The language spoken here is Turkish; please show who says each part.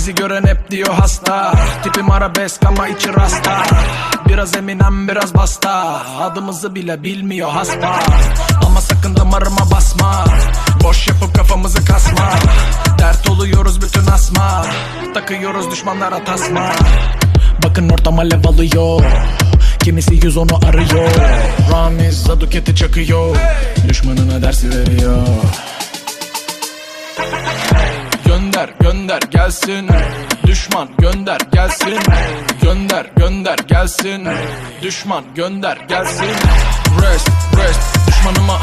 Speaker 1: Bizi gören hep diyor hasta. Tipim arabesk ama içi rasta. Biraz eminem biraz basta. Adımızı bile bilmiyor haspa Ama sakın damarıma basma. Boş yapıp kafamızı kasma. Dert oluyoruz bütün asma. Takıyoruz düşmanlara tasma. Bakın ortam alev alıyor. Kimisi yüz onu arıyor. Ramiz Zaduket'i çakıyor. Düşmanına dersi veriyor Gönder gönder gelsin. Düşman gönder gelsin. Gönder gönder gelsin. Düşman gönder gelsin. Rest rest düşmanıma